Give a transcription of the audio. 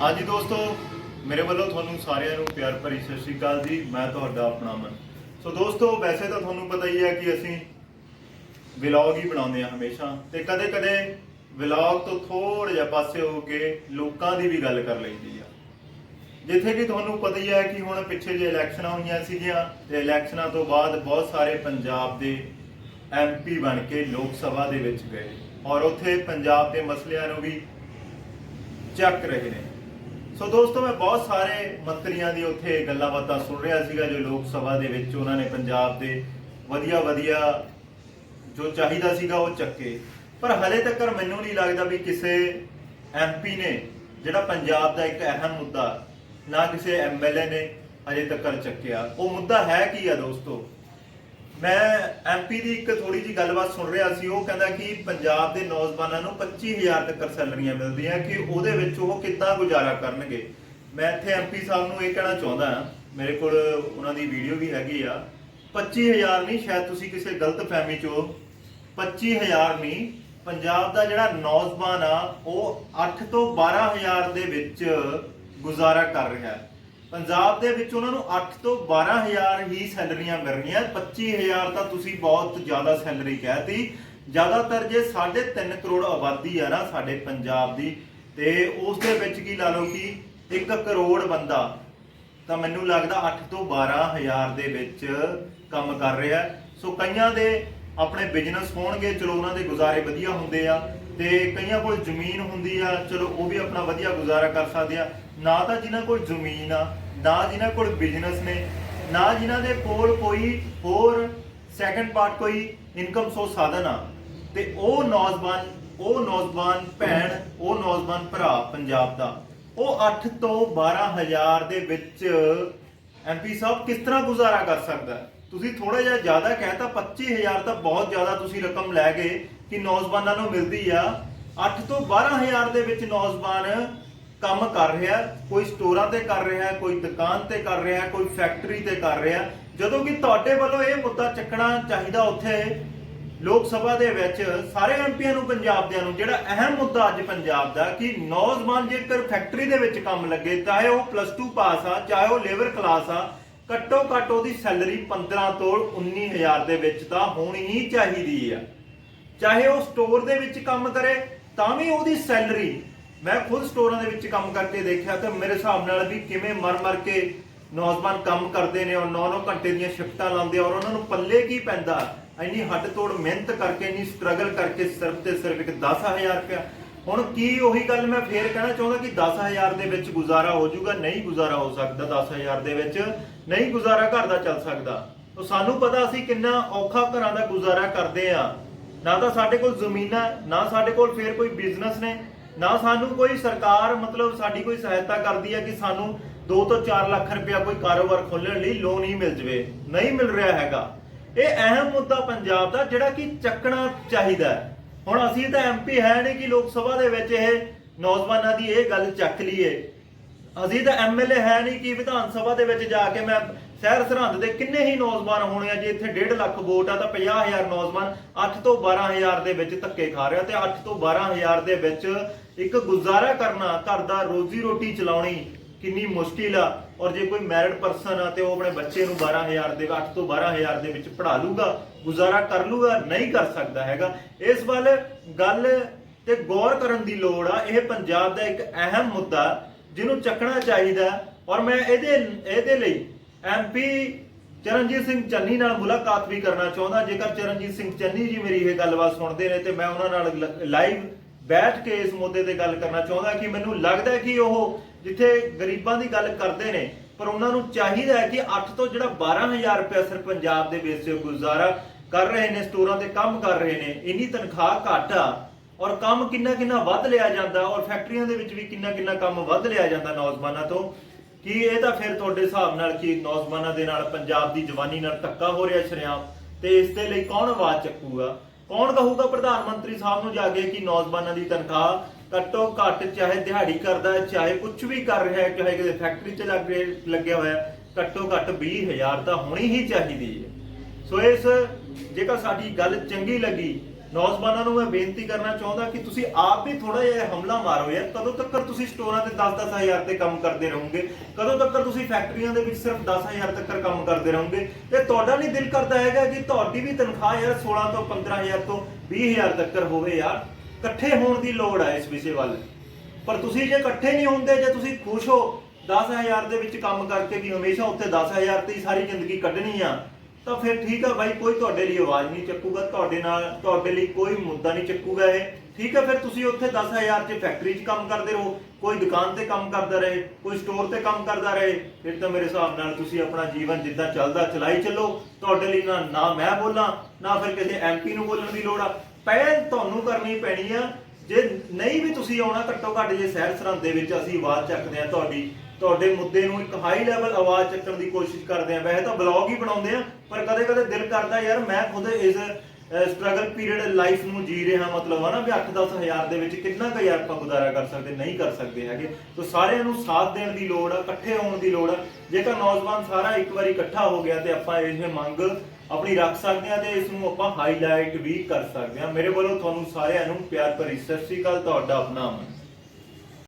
ਹਾਂਜੀ ਦੋਸਤੋ, ਮੇਰੇ ਵੱਲੋਂ ਤੁਹਾਨੂੰ ਸਾਰਿਆਂ ਨੂੰ ਪਿਆਰ ਭਰੀ ਸਤਿ ਸ਼੍ਰੀ ਅਕਾਲ ਜੀ। ਮੈਂ ਤੁਹਾਡਾ ਆਪਣਾ ਅਮਨ। ਸੋ ਦੋਸਤੋ, ਵੈਸੇ ਤਾਂ ਤੁਹਾਨੂੰ ਪਤਾ ਹੀ ਹੈ ਕਿ ਅਸੀਂ ਵਲੌਗ ਹੀ ਬਣਾਉਂਦੇ ਹਾਂ ਹਮੇਸ਼ਾ। ਤੇ ਕਦੇ-ਕਦੇ ਵਲੌਗ ਤੋਂ ਥੋੜਾ ਜਿਹਾ ਪਾਸੇ ਹੋ ਕੇ ਲੋਕਾਂ ਦੀ ਵੀ ਗੱਲ ਕਰ ਲੈਂਦੀ ਆ। ਜਿੱਥੇ ਕਿ ਤੁਹਾਨੂੰ ਪਤਾ ਹੀ ਹੈ ਕਿ ਹੁਣ ਪਿੱਛੇ ਜੇ ਇਲੈਕਸ਼ਨਾਂ ਹੋਈਆਂ ਸੀਗੀਆਂ ਤੇ ਇਲੈਕਸ਼ਨਾਂ ਤੋਂ ਬਾਅਦ ਬਹੁਤ ਸਾਰੇ ਪੰਜਾਬ ਦੇ ਐਮਪੀ ਬਣ ਕੇ ਲੋਕ ਸਭਾ ਦੇ ਵਿੱਚ ਗਏ। ਔਰ ਉੱਥੇ ਪੰਜਾਬ ਦੇ ਮਸਲਿਆਂ ਨੂੰ ਵੀ ਚੱਕ ਰਹੇ ਨੇ। ਸੋ ਦੋਸਤੋ, ਮੈਂ ਬਹੁਤ ਸਾਰੇ ਮੰਤਰੀਆਂ ਦੀ ਉੱਥੇ ਗੱਲਾਂ ਬਾਤਾਂ ਸੁਣ ਰਿਹਾ ਸੀਗਾ ਜੋ ਲੋਕ ਸਭਾ ਦੇ ਵਿੱਚ ਉਹਨਾਂ ਨੇ ਪੰਜਾਬ ਦੇ ਵਧੀਆ ਵਧੀਆ ਜੋ ਚਾਹੀਦਾ ਸੀਗਾ ਉਹ ਚੱਕੇ। ਪਰ ਹਲੇ ਤੱਕ ਮੈਨੂੰ ਨਹੀਂ ਲੱਗਦਾ ਵੀ ਕਿਸੇ ਐਮਪੀ ਨੇ, ਜਿਹੜਾ ਪੰਜਾਬ ਦਾ ਇੱਕ ਅਹਿਮ ਮੁੱਦਾ, ਨਾ ਕਿਸੇ ਐਮਐਲਏ ਨੇ ਹਜੇ ਤੱਕ ਚੱਕਿਆ। ਉਹ ਮੁੱਦਾ ਹੈ ਕੀ ਆ ਦੋਸਤੋ? ਮੈਂ ਐਮਪੀ ਦੀ ਇੱਕ ਥੋੜੀ ਜੀ ਗੱਲਬਾਤ ਸੁਣ ਰਿਹਾ ਸੀ, ਉਹ ਕਹਿੰਦਾ ਕਿ ਪੰਜਾਬ ਦੇ ਨੌਜਵਾਨਾਂ ਨੂੰ 25000 ਤੱਕ ਸੈਲਰੀਆਂ ਮਿਲਦੀਆਂ ਕਿ ਉਹਦੇ ਵਿੱਚ ਉਹ ਕਿੱਦਾਂ ਗੁਜ਼ਾਰਾ ਕਰਨਗੇ। ਮੈਂ ਇੱਥੇ ਐਮਪੀ ਸਾਹਿਬ ਨੂੰ ਇਹ ਕਹਿਣਾ ਚਾਹੁੰਦਾ ਹਾਂ, ਮੇਰੇ ਕੋਲ ਉਹਨਾਂ ਦੀ ਵੀਡੀਓ ਵੀ ਹੈਗੀ ਆ। 25000 ਨਹੀਂ, ਸ਼ਾਇਦ ਤੁਸੀਂ ਕਿਸੇ ਗਲਤ ਫਹਿਮੀ ਚੋਂ 25000 ਨਹੀਂ, ਪੰਜਾਬ ਦਾ ਜਿਹੜਾ ਨੌਜਵਾਨ ਆ, ਉਹ 8 ਤੋਂ 12000 ਦੇ ਵਿੱਚ ਗੁਜ਼ਾਰਾ ਕਰ ਰਿਹਾ ਹੈ। ਪੰਜਾਬ ਦੇ ਵਿੱਚ ਉਹਨਾਂ ਨੂੰ 8 ਤੋਂ 12000 ਹੀ ਸੈਲਰੀਆਂ ਮਿਲ ਰਹੀਆਂ। 25000 ਤਾਂ ਤੁਸੀਂ ਬਹੁਤ ਜ਼ਿਆਦਾ ਸੈਲਰੀ ਕਹਿਤੀ। ਜ਼ਿਆਦਾਤਰ ਜੇ 3.5 ਕਰੋੜ ਆਬਾਦੀ ਆ ਨਾ ਸਾਡੇ ਪੰਜਾਬ ਦੀ, ਤੇ ਉਸ ਦੇ ਵਿੱਚ ਕੀ ਲਾ ਲਓ ਕਿ 1 ਕਰੋੜ ਬੰਦਾ ਤਾਂ ਮੈਨੂੰ ਲੱਗਦਾ 8 ਤੋਂ 12000 ਦੇ ਵਿੱਚ ਕੰਮ ਕਰ ਰਿਹਾ। ਸੋ ਕਈਆਂ ਦੇ ਆਪਣੇ ਬਿਜ਼ਨਸ ਹੋਣਗੇ, ਚਲੋ ਉਹਨਾਂ ਦੇ ਗੁਜ਼ਾਰੇ ਵਧੀਆ ਹੁੰਦੇ ਆ। ਤੇ ਕਈਆਂ ਕੋਲ ਜ਼ਮੀਨ ਹੁੰਦੀ ਆ, ਚਲੋ ਉਹ ਵੀ ਆਪਣਾ ਵਧੀਆ ਗੁਜ਼ਾਰਾ ਕਰ ਸਕਦੇ ਆ ਨਾ ਤਾਂ ਜਿਨ੍ਹਾਂ ਕੋਲ ਜ਼ਮੀਨ ਆ, ਨਾ ਜਿਨ੍ਹਾਂ ਕੋਲ ਬਿਜ਼ਨਸ ਨੇ, ਨਾ ਜਿਨ੍ਹਾਂ ਦੇ ਕੋਲ ਕੋਈ ਹੋਰ ਸੈਕੰਡ ਪਾਰਟ ਕੋਈ ਇਨਕਮ ਸੋਰਸ ਸਾਧਨ ਆ ਤੇ ਉਹ ਨੌਜਵਾਨ ਉਹ ਨੌਜਵਾਨ ਭੈਣ, ਉਹ ਨੌਜਵਾਨ ਭਰਾ ਪੰਜਾਬ ਦਾ, ਉਹ 8 ਤੋਂ 12000 ਦੇ ਵਿੱਚ ਐਮਪੀ ਸਾਹਿਬ ਕਿਸ ਤਰ੍ਹਾਂ ਗੁਜ਼ਾਰਾ ਕਰ ਸਕਦਾ ਹੈ? ਤੁਸੀਂ ਥੋੜਾ ਜਿਹਾ ਜ਼ਿਆਦਾ ਕਹਿਤਾ 25000 ਤਾਂ ਬਹੁਤ ਜ਼ਿਆਦਾ ਤੁਸੀਂ ਰਕਮ ਲੈ ਗਏ ਕਿ ਨੌਜਵਾਨਾਂ ਨੂੰ ਮਿਲਦੀ ਆ। 8 ਤੋਂ 12000 ਦੇ ਵਿੱਚ ਨੌਜਵਾਨ ਕੰਮ ਕਰ ਰਿਹਾ, ਕੋਈ ਸਟੋਰਾਂ ਤੇ ਕਰ ਰਿਹਾ, ਕੋਈ ਦੁਕਾਨ ਤੇ ਕਰ ਰਿਹਾ, ਕੋਈ ਫੈਕਟਰੀ ਤੇ ਕਰ ਰਿਹਾ। ਜਦੋਂ ਕਿ ਤੁਹਾਡੇ ਵੱਲੋਂ ਇਹ ਮੁੱਦਾ ਚੱਕਣਾ ਚਾਹੀਦਾ ਉੱਥੇ ਲੋਕ ਸਭਾ ਦੇ ਵਿੱਚ, ਸਾਰੇ ਐਮਪੀਆਂ ਨੂੰ, ਪੰਜਾਬ ਦਿਆਂ ਨੂੰ, ਜਿਹੜਾ ਅਹਿਮ ਮੁੱਦਾ ਅੱਜ ਪੰਜਾਬ ਦਾ ਕਿ ਨੌਜਵਾਨ ਜੇਕਰ ਫੈਕਟਰੀ ਦੇ ਵਿੱਚ ਕੰਮ ਲੱਗੇ, ਚਾਹੇ ਉਹ ਪਲੱਸ 2 ਪਾਸ ਆ, ਚਾਹੇ ਉਹ ਲੇਬਰ ਕਲਾਸ ਆ ਘੱਟੋ ਘੱਟ ਉਹਦੀ ਸੈਲਰੀ 15 ਤੋਂ 19000 ਦੇ ਵਿੱਚ ਤਾਂ ਹੋਣੀ ਹੀ ਚਾਹੀਦੀ ਆ। ਚਾਹੇ ਉਹ ਸਟੋਰ ਦੇ ਵਿੱਚ ਕੰਮ ਕਰੇ, ਤਾਂ ਵੀ ਉਹਦੀ ਸੈਲਰੀ। ਮੈਂ ਖੁਦ ਸਟੋਰਾਂ ਦੇ ਵਿੱਚ ਕੰਮ ਕਰਕੇ ਦੇਖਿਆ ਤੇ ਮੇਰੇ ਹਿਸਾਬ ਨਾਲ ਵੀ ਕਿਵੇਂ ਮਰ-ਮਰ ਕੇ ਨੌਜਵਾਨ ਕੰਮ ਕਰਦੇ ਨੇ ਔਰ 9-9 ਘੰਟੇ ਦੀਆਂ ਸ਼ਿਫਟਾਂ ਲਾਉਂਦੇ ਔਰ ਉਹਨਾਂ ਨੂੰ ਪੱਲੇ ਕੀ ਪੈਂਦਾ? ਇੰਨੀ ਹੱਡ ਤੋੜ ਮਿਹਨਤ ਕਰਕੇ, ਇੰਨੀ ਸਟਰਗਲ ਕਰਕੇ ਸਿਰਫ ਤੇ ਸਿਰਫ ਇੱਕ 10000 ਰੁਪਇਆ। ਹੁਣ ਕੀ ਉਹੀ ਗੱਲ ਮੈਂ ਫੇਰ ਕਹਿਣਾ ਚਾਹੁੰਦਾ ਕਿ 10000 ਦੇ ਵਿੱਚ ਗੁਜ਼ਾਰਾ ਹੋ ਜਾਊਗਾ? ਨਹੀਂ ਗੁਜ਼ਾਰਾ ਹੋ ਸਕਦਾ 10000 ਦੇ ਵਿੱਚ। ਨਹੀਂ ਗੁਜ਼ਾਰਾ ਘਰ ਦਾ ਚੱਲ ਸਕਦਾ। ਤਾਂ ਸਾਨੂੰ ਪਤਾ ਅਸੀਂ ਕਿੰਨਾ ਔਖਾ ਘਰਾਂ ਦਾ ਗੁਜ਼ਾਰਾ ਕਰਦੇ ਆ। ਨਾ ਤਾਂ ਸਾਡੇ ਕੋਲ ਜ਼ਮੀਨਾਂ, ਨਾ ਸਾਡੇ ਕੋਲ ਫੇਰ ਕੋਈ ਬਿਜ਼ਨਸ ਨੇ, ਨਾ ਸਾਨੂੰ ਕੋਈ ਸਰਕਾਰ ਮਤਲਬ ਸਾਡੀ ਕੋਈ ਸਹਾਇਤਾ ਕਰਦੀ ਹੈ ਕਿ ਸਾਨੂੰ 2 ਤੋਂ 4 ਲੱਖ ਰੁਪਇਆ ਕੋਈ ਕਾਰੋਬਾਰ ਖੋਲਣ ਲਈ ਲੋਨ ਹੀ ਮਿਲ ਜਵੇ। ਨਹੀਂ ਮਿਲ ਰਿਹਾ ਹੈਗਾ। ਇਹ ਅਹਿਮ ਮੁੱਦਾ ਪੰਜਾਬ ਦਾ ਜਿਹੜਾ ਕਿ ਚੱਕਣਾ ਚਾਹੀਦਾ ਹੈ। ਹੁਣ ਅਸੀਂ ਤਾਂ ਐਮਪੀ ਹੈ ਨਹੀਂ ਕਿ ਲੋਕ ਸਭਾ ਦੇ ਵਿੱਚ ਇਹ ਨੌਜਵਾਨਾਂ ਦੀ ਇਹ ਗੱਲ ਚੱਕ ਲਈਏ। ਅਸੀਂ ਤਾਂ ਐਮਐਲਏ ਹੈ ਨਹੀਂ ਕਿ ਵਿਧਾਨ ਸਭਾ ਦੇ ਵਿੱਚ ਜਾ ਕੇ ਮੈਂ ਸ਼ਹਿਰ ਸਰਹੰਦ ਦੇ ਕਿੰਨੇ ਹੀ ਨੌਜਵਾਨ ਹੋਣੇ ਆ ਜੇ, ਇੱਥੇ 1.5 ਲੱਖ ਵੋਟ ਆ ਤਾਂ 50000 ਨੌਜਵਾਨ 8 ਤੋਂ 12000 ਦੇ ਵਿੱਚ ਧੱਕੇ ਖਾ ਰਿਹਾ ਤੇ 8 ਤੋਂ 12000 ਦੇ ਵਿੱਚ ਇੱਕ ਗੁਜ਼ਾਰਾ ਕਰਨਾ, ਘਰ ਦਾ ਰੋਜ਼ੀ ਰੋਟੀ ਚਲਾਉਣੀ ਕਿੰਨੀ ਮੁਸ਼ਕਿਲ ਆ। ਔਰ ਜੇ ਕੋਈ ਮੈਰਿਡ ਪਰਸਨ ਆ ਤੇ ਉਹ ਆਪਣੇ ਬੱਚੇ ਨੂੰ 12000 ਦੇ 8 ਤੋਂ 12000 ਦੇ ਵਿੱਚ ਪੜ੍ਹਾ ਲੂਗਾ ਗੁਜ਼ਾਰਾ ਕਰ ਲੂਗਾ ਨਹੀਂ ਕਰ ਸਕਦਾ ਹੈਗਾ। ਇਸ ਵੱਲ ਗੱਲ ਤੇ ਗੌਰ ਕਰਨ ਦੀ ਲੋੜ ਆ, ਇਹ ਪੰਜਾਬ ਦਾ ਇੱਕ ਅਹਿਮ ਮੁੱਦਾ ਜਿਹਨੂੰ ਚੱਕਣਾ ਚਾਹੀਦਾ ਔਰ ਮੈਂ ਇਹਦੇ ਇਹਦੇ ਲਈ ਐਮਪੀ ਚਰਨਜੀਤ ਸਿੰਘ ਚੰਨੀ ਨਾਲ ਮੁਲਾਕਾਤ ਵੀ ਕਰਨਾ ਚਾਹੁੰਦਾ। ਜੇਕਰ ਚਰਨਜੀਤ ਸਿੰਘ ਚੰਨੀ ਜੀ ਮੇਰੀ ਇਹ ਗੱਲਬਾਤ ਸੁਣਦੇ ਨੇ, ਤੇ ਮੈਂ ਉਹਨਾਂ ਨਾਲ ਲਾਈਵ ਬੈਠ ਕੇ ਇਸ ਮੁੱਦੇ ਤੇ ਗੱਲ ਕਰਨਾ ਚਾਹੁੰਦਾ ਕਿ ਮੈਨੂੰ ਲੱਗਦਾ ਹੈ ਕਿ ਉਹ ਜਿੱਥੇ ਗਰੀਬਾਂ ਦੀ ਗੱਲ ਕਰਦੇ ਨੇ, ਪਰ ਉਹਨਾਂ ਨੂੰ ਚਾਹੀਦਾ ਹੈ ਕਿ 8 ਤੋਂ ਜਿਹੜਾ 12000 ਰੁਪਏ ਸਿਰ ਪੰਜਾਬ ਦੇ ਵਿੱਚ ਗੁਜ਼ਾਰਾ ਕਰ ਰਹੇ ਨੇ, ਸਟੋਰਾਂ ਤੇ ਕੰਮ ਕਰ ਰਹੇ ਨੇ, ਇੰਨੀ ਤਨਖਾਹ ਘੱਟ ਆ। ਔਰ ਕੰਮ ਕਿੰਨਾ ਕਿੰਨਾ ਵੱਧ ਲਿਆ ਜਾਂਦਾ ਔਰ ਫੈਕਟਰੀਆਂ ਦੇ ਵਿੱਚ ਵੀ ਕਿੰਨਾ ਕਿੰਨਾ ਕੰਮ ਵੱਧ ਲਿਆ ਜਾਂਦਾ ਨੌਜਵਾਨਾਂ ਤੋਂ, ਕੀ ਇਹ ਤਾਂ ਫਿਰ ਤੁਹਾਡੇ ਹਿਸਾਬ ਨਾਲ ਕੀ ਨੌਜਵਾਨਾਂ ਦੇ ਨਾਲ ਪੰਜਾਬ ਦੀ ਜਵਾਨੀ ਨਾਲ ਧੱਕਾ ਹੋ ਰਿਹਾ ਸ਼ਰਿਆਮ? ਤੇ ਇਸ ਦੇ ਲਈ ਕੌਣ ਆਵਾਜ਼ ਚੱਕੂਗਾ? ਕੌਣ ਕਹੂਗਾ ਪ੍ਰਧਾਨ ਮੰਤਰੀ ਸਾਹਿਬ ਨੂੰ ਜਾ ਕੇ ਕਿ ਨੌਜਵਾਨਾਂ ਦੀ ਤਨਖਾਹ ਘੱਟੋ ਘੱਟ ਚਾਹੇ ਦਿਹਾੜੀ ਕਰਦਾ ਹੈ, ਚਾਹੇ ਕੁਝ ਵੀ ਕਰ ਰਿਹਾ ਹੈ, ਚਾਹੇ ਕਿਸੇ ਫੈਕਟਰੀ 'ਚ ਲੱਗ ਰਿਹਾ, ਲੱਗਿਆ ਹੋਇਆ ਘੱਟੋ ਘੱਟ 20000 ਤਾਂ ਹੋਣੀ ਹੀ ਚਾਹੀਦੀ ਹੈ। ਸੋ ਇਸ ਜੇਕਰ ਸਾਡੀ ਗੱਲ ਚੰਗੀ ਲੱਗੀ ਨੌਜਵਾਨਾਂ ਨੂੰ ਮੈਂ ਬੇਨਤੀ ਕਰਨਾ ਚਾਹੁੰਦਾ ਕਿ ਤੁਸੀਂ ਆਪ ਵੀ ਥੋੜਾ ਜਿਹਾ ਹਮਲਾ ਮਾਰੋ ਯਾਰ। ਕਦੋਂ ਤੱਕ ਤੁਸੀਂ ਸਟੋਰਾਂ ਤੇ 10-10 ਹਜ਼ਾਰ ਤੇ ਕੰਮ ਕਰਦੇ ਰਹੋਗੇ? ਕਦੋਂ ਤੱਕ ਤੁਸੀਂ ਫੈਕਟਰੀਆਂ ਦੇ ਵਿੱਚ ਸਿਰਫ 10 ਹਜ਼ਾਰ ਤੱਕ ਕੰਮ ਕਰਦੇ ਰਹੋਗੇ? ਤੇ ਤੁਹਾਡਾ ਨਹੀਂ ਦਿਲ ਕਰਦਾ ਹੈਗਾ ਕਿ ਤੁਹਾਡੀ ਵੀ ਤਨਖਾਹ ਯਾਰ 16 ਤੋਂ 15000 ਤੋਂ 20000 ਤੱਕ ਹੋਵੇ ਯਾਰ। ਇਕੱਠੇ ਹੋਣ ਦੀ ਲੋੜ ਹੈ ਇਸ ਵਿਸ਼ੇ ਵੱਲ। ਪਰ ਤੁਸੀਂ ਜੇ ਇਕੱਠੇ ਨਹੀਂ ਹੁੰਦੇ, ਜੇ ਤੁਸੀਂ ਖੁਸ਼ ਹੋ 10000 ਦੇ ਵਿੱਚ ਕੰਮ ਕਰਕੇ ਵੀ ਹਮੇਸ਼ਾ ਉੱਥੇ 10000 ਤੇ ਹੀ ਸਾਰੀ ਜ਼ਿੰਦਗੀ ਕੱਢਣੀ ਆ ਤਾਂ ਫਿਰ ਠੀਕ ਆ ਬਾਈ, ਕੋਈ ਤੁਹਾਡੇ ਲਈ ਆਵਾਜ਼ ਨਹੀਂ ਚੱਕੂਗਾ, ਤੁਹਾਡੇ ਨਾਲ, ਤੁਹਾਡੇ ਲਈ ਕੋਈ ਮੁੱਦਾ ਨਹੀਂ ਚੱਕੂਗਾ ਇਹ। ਠੀਕ ਆ, ਫਿਰ ਤੁਸੀਂ ਉੱਥੇ 10000 ਚ ਫੈਕਟਰੀ 'ਚ ਕੰਮ ਕਰਦੇ ਰਹੋ, ਕੋਈ ਦੁਕਾਨ ਤੇ ਕੰਮ ਕਰਦਾ ਰਹੇ, ਕੋਈ ਸਟੋਰ ਤੇ ਕੰਮ ਕਰਦਾ ਰਹੇ, ਫਿਰ ਤਾਂ ਮੇਰੇ ਹਿਸਾਬ ਨਾਲ ਤੁਸੀਂ ਆਪਣਾ ਜੀਵਨ ਜਿੱਦਾਂ ਚੱਲਦਾ, ਚਲਾਈ ਚੱਲੋ। ਤੁਹਾਡੇ ਲਈ ਨਾ ਨਾ ਮੈਂ ਬੋਲਾਂ, ਨਾ ਫਿਰ ਕਿਸੇ ਐਮਪੀ ਨੂੰ ਬੋਲਣ ਦੀ ਲੋੜ ਆ। ਪਹਿਲ ਤੁਹਾਨੂੰ ਕਰਨੀ ਪੈਣੀ ਆ। ਜੇ ਨਹੀਂ ਵੀ ਤੁਸੀਂ ਆਉਣਾ, ਘੱਟੋ ਘੱਟ ਜੇ ਸਹਿਰ ਸਰਹੰਦ ਦੇ ਵਿੱਚ ਅਸੀਂ ਆਵਾਜ਼ ਚੱਕਦੇ ਆ ਤੁਹਾਡੀ ਤੁਹਾਡੇ ਮੁੱਦੇ ਨੂੰ ਇੱਕ ਹਾਈ ਲੈਵਲ ਆਵਾਜ਼ ਚੱਕਣ ਦੀ ਕੋਸ਼ਿਸ਼ ਕਰਦੇ ਆ। ਵੈਸੇ ਤਾਂ ਬਲੌਗ ਹੀ ਬਣਾਉਂਦੇ ਆ, ਪਰ ਕਦੇ ਕਦੇ ਦਿਲ ਕਰਦਾ ਯਾਰ ਮੈਂ ਖੁਦ ਇਸ ਸਟਰਗਲ ਪੀਰੀਅਡ ਲਾਈਫ ਨੂੰ ਜੀ ਰਿਹਾ ਮਤਲਬ ਹੈ ਵੀ 8-10 ਦੇ ਵਿੱਚ ਕਿੰਨਾ ਕੁ ਯਾਰ ਆਪਾਂ ਗੁਜ਼ਾਰਾ ਕਰ ਸਕਦੇ, ਨਹੀਂ ਕਰ ਸਕਦੇ ਹੈਗੇ। ਸੋ ਸਾਰਿਆਂ ਨੂੰ ਸਾਥ ਦੇਣ ਦੀ ਲੋੜ ਆ ਇਕੱਠੇ ਹੋਣ ਦੀ ਲੋੜ। ਆ ਜੇਕਰ ਨੌਜਵਾਨ ਸਾਰਾ ਇੱਕ ਵਾਰੀ ਇਕੱਠਾ ਹੋ ਗਿਆ ਤੇ ਆਪਾਂ ਇਹ ਮੰਗ ਆਪਣੀ ਰੱਖ ਸਕਦੇ ਆ ਤੇ ਇਸ ਨੂੰ ਆਪਾਂ ਹਾਈਲਾਈਟ ਵੀ ਕਰ ਸਕਦੇ ਆ। ਮੇਰੇ ਵੱਲੋਂ ਤੁਹਾਨੂੰ ਸਾਰਿਆਂ ਨੂੰ ਪਿਆਰ ਭਰੀ ਸਤਿ ਸ਼੍ਰੀ ਅਕਾਲ, ਤੁਹਾਡਾ ਆਪਣਾ ਅਮਨ।